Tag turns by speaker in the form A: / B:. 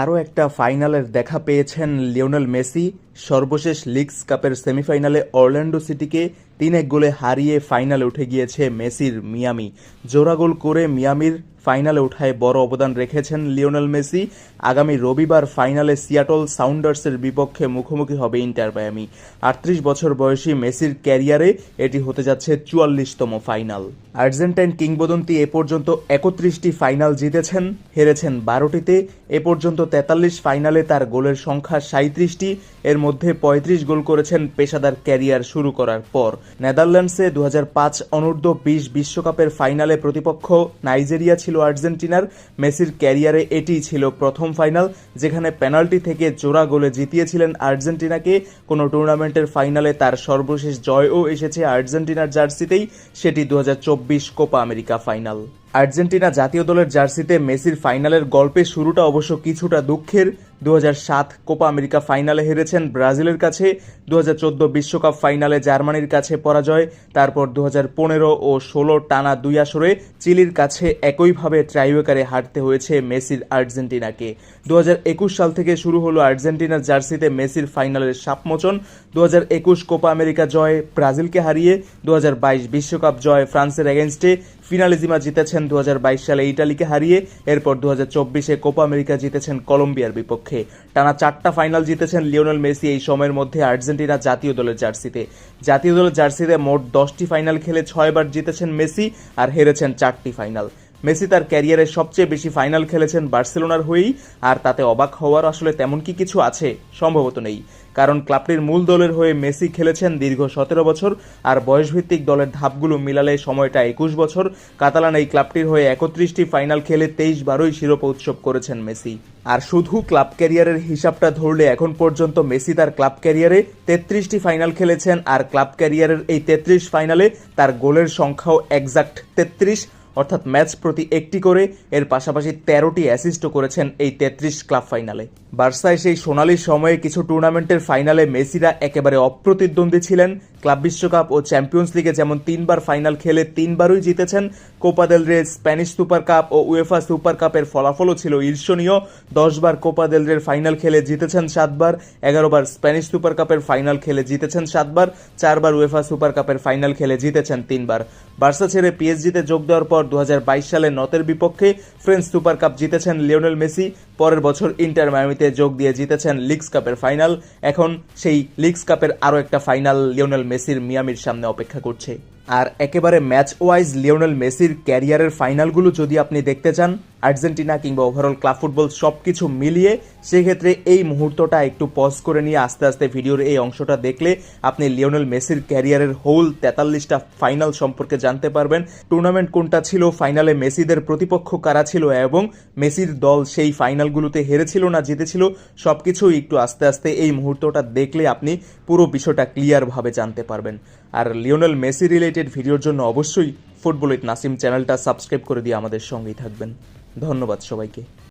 A: আরও একটা ফাইনালের দেখা পেয়েছেন লিওনেল মেসি। সর্বশেষ লিগস কাপের সেমিফাইনালে অরল্যান্ডো সিটিকে তিন এক গোলে হারিয়ে ফাইনালে উঠে গিয়েছে মেসির মিয়ামি। জোড়া গোল করে মিয়ামির ফাইনালে ওঠায় বড় অবদান রেখেছেন লিওনেল মেসি। আগামী রবিবার ফাইনালে সিয়াটল সাউন্ডার্সের বিপক্ষে মুখোমুখি হবে ইন্টার মায়ামি। আটত্রিশ বছর বয়সী মেসির ক্যারিয়ারে এটি হতে যাচ্ছে চুয়াল্লিশতম ফাইনাল। আর্জেন্টাইন কিংবদন্তি এ পর্যন্ত একত্রিশটি ফাইনাল জিতেছেন, হেরেছেন বারোটিতে। এ পর্যন্ত তেতাল্লিশ ফাইনালে তার গোলের সংখ্যা সাঁত্রিশটি এর মধ্যে পঁয়ত্রিশ গোল করেছেন পেশাদার ক্যারিয়ার শুরু করার পর। নেদারল্যান্ডসে দু হাজার পাঁচ অনূর্ধ্ব বিশ বিশ্বকাপের ফাইনালে প্রতিপক্ষ নাইজেরিয়া ছিল আর্জেন্টিনার মেসির ক্যারিয়ারে এটি ছিল প্রথম ফাইনাল, যেখানে পেনাল্টি থেকে জোড়া গোলে জিতিয়েছিলেন আর্জেন্টিনাকে। কোনো টুর্নামেন্টের ফাইনালে তার সর্বশেষ জয়ও এসেছে আর্জেন্টিনার জার্সিতেই, সেটি দু হাজার চব্বিশ কোপা আমেরিকা ফাইনাল। আর্জেন্টিনা জাতীয় দলের জার্সিতে মেসির ফাইনালের গল্পে শুরুটা অবশ্য কিছুটা দুঃখের দু হাজার সাত কোপা আমেরিকা ফাইনালে হেরেছেন ব্রাজিলের কাছে দু বিশ্বকাপ ফাইনালে জার্মানির কাছে পরাজয়, তারপর দু হাজার পনেরো ও ষোলো টানা দুই আসরে চিলির কাছে একইভাবে ট্রাইওয়েকারে হারতে হয়েছে মেসির আর্জেন্টিনাকে। দু হাজার একুশ সাল থেকে শুরু হলো আর্জেন্টিনার জার্সিতে মেসির ফাইনালের সাপমোচন। দু হাজার একুশ কোপা আমেরিকা জয় ব্রাজিলকে হারিয়ে দু বিশ্বকাপ জয় ফ্রান্সের এগেনস্টে ফিনালিজিমা জিতেছেন দুহাজার বাইশ সালে ইটালিকে হারিয়ে, এরপর দু চব্বিশে কোপা আমেরিকা জিতেছেন কলম্বিয়ার বিপক্ষে। টানা চারটা ফাইনাল জিতেছেন লিওনেল মেসি এই সময়ের মধ্যে আর্জেন্টিনা জাতীয় দলের জার্সিতে। জাতীয় দলের জার্সিতে মোট দশটি ফাইনাল খেলে ছয়বার জিতেছেন মেসি আর হেরেছেন চারটি ফাইনাল। মেসি তার ক্যারিয়ারে সবচেয়ে বেশি ফাইনাল খেলেছেন বার্সেলোনার হয়েই, আর তাতে অবাক হওয়ার আসলে তেমন কি কিছু আছে সম্ভবত নেই। কারণ ক্লাবটির মূল দলের হয়ে মেসি খেলেছেন দীর্ঘ সতেরো বছর, আর বয়সভিত্তিক দলের ধাপগুলো মিলালে সময়টা একুশ বছর। কাতালান এই ক্লাবটির হয়ে একত্রিশটি ফাইনাল খেলে তেইশ বারোই শিরোপা উৎসব করেছেন মেসি। আর শুধু ক্লাব ক্যারিয়ারের হিসাবটা ধরলে এখন পর্যন্ত মেসি তার ক্লাব ক্যারিয়ারে তেত্রিশটি ফাইনাল খেলেছেন, আর ক্লাব ক্যারিয়ারের এই তেত্রিশ ফাইনালে তার গোলের সংখ্যাও একজাক্ট তেত্রিশ অর্থাৎ ম্যাচ প্রতি একটি করে, এর পাশাপাশি তেরোটি অ্যাসিস্টও করেছেন এই তেত্রিশ ক্লাব ফাইনালে। বার্সায় সেই সোনালি সময়ে কিছু টুর্নামেন্টের ফাইনালে মেসিরা একেবারে অপ্রতিদ্বন্দ্বী ছিলেন। ক্লাব বিশ্বকাপ ও চ্যাম্পিয়ন্স লিগে যেমন তিনবার ফাইনাল খেলে তিনবারই জিতেছেন, Copa del Rey Spanish super cup ও উয়েফা সুপার কাপের ফলাফলও ছিল ঈর্ষণীয়। দশবার কোপা দেল রের ফাইনাল খেলে জিতেছেন সাতবার, এগারোবার স্প্যানিশ সুপার কাপের ফাইনাল খেলে জিতেছেন সাতবার, চারবার উয়েফা সুপার কাপের ফাইনাল খেলে জিতেছেন তিনবার। বার্সা ছেড়ে পিএসজিতে যোগ দেওয়ার পর দু হাজার বাইশ সালে নতের বিপক্ষে ফ্রেঞ্চ সুপার কাপ জিতেছেন লিওনেল মেসি। পরের বছর ইন্টার মায়ামিতে যোগ দিয়ে জিতেছেন লিগস কাপের ফাইনাল। এখন সেই লিগস কাপের আরও একটা ফাইনাল লিওনেল মেসির মিয়ামির সামনে অপেক্ষা করছে। আর একেবারে ম্যাচ ওয়াইজ লিওনেল মেসির ক্যারিয়ারের ফাইনালগুলো যদি আপনি দেখতে চান, আর্জেন্টিনা কিংবা ওভারঅল ক্লাব ফুটবল সব কিছু মিলিয়ে, সেক্ষেত্রে এই মুহূর্তটা একটু পজ করে নিয়ে আস্তে আস্তে ভিডিওর এই অংশটা দেখলে আপনি লিওনেল মেসির ক্যারিয়ারের হোল তেতাল্লিশটা ফাইনাল সম্পর্কে জানতে পারবেন। টুর্নামেন্ট কোনটা ছিল ফাইনালে মেসিদের প্রতিপক্ষ কারা ছিল এবং মেসির দল সেই ফাইনালগুলোতে হেরেছিল না জিতেছিল সব কিছু একটু আস্তে আস্তে এই মুহূর্তটা দেখলে আপনি পুরো বিষয়টা ক্লিয়ারভাবে জানতে পারবেন। আর লিওনেল মেসি রিলেটেড ভিডিওর জন্য অবশ্যই ফুটবল উইথ নাসিম চ্যানেলটা সাবস্ক্রাইব করে দিয়ে আমাদের সঙ্গেই থাকবেন। ধন্যবাদ সবাইকে।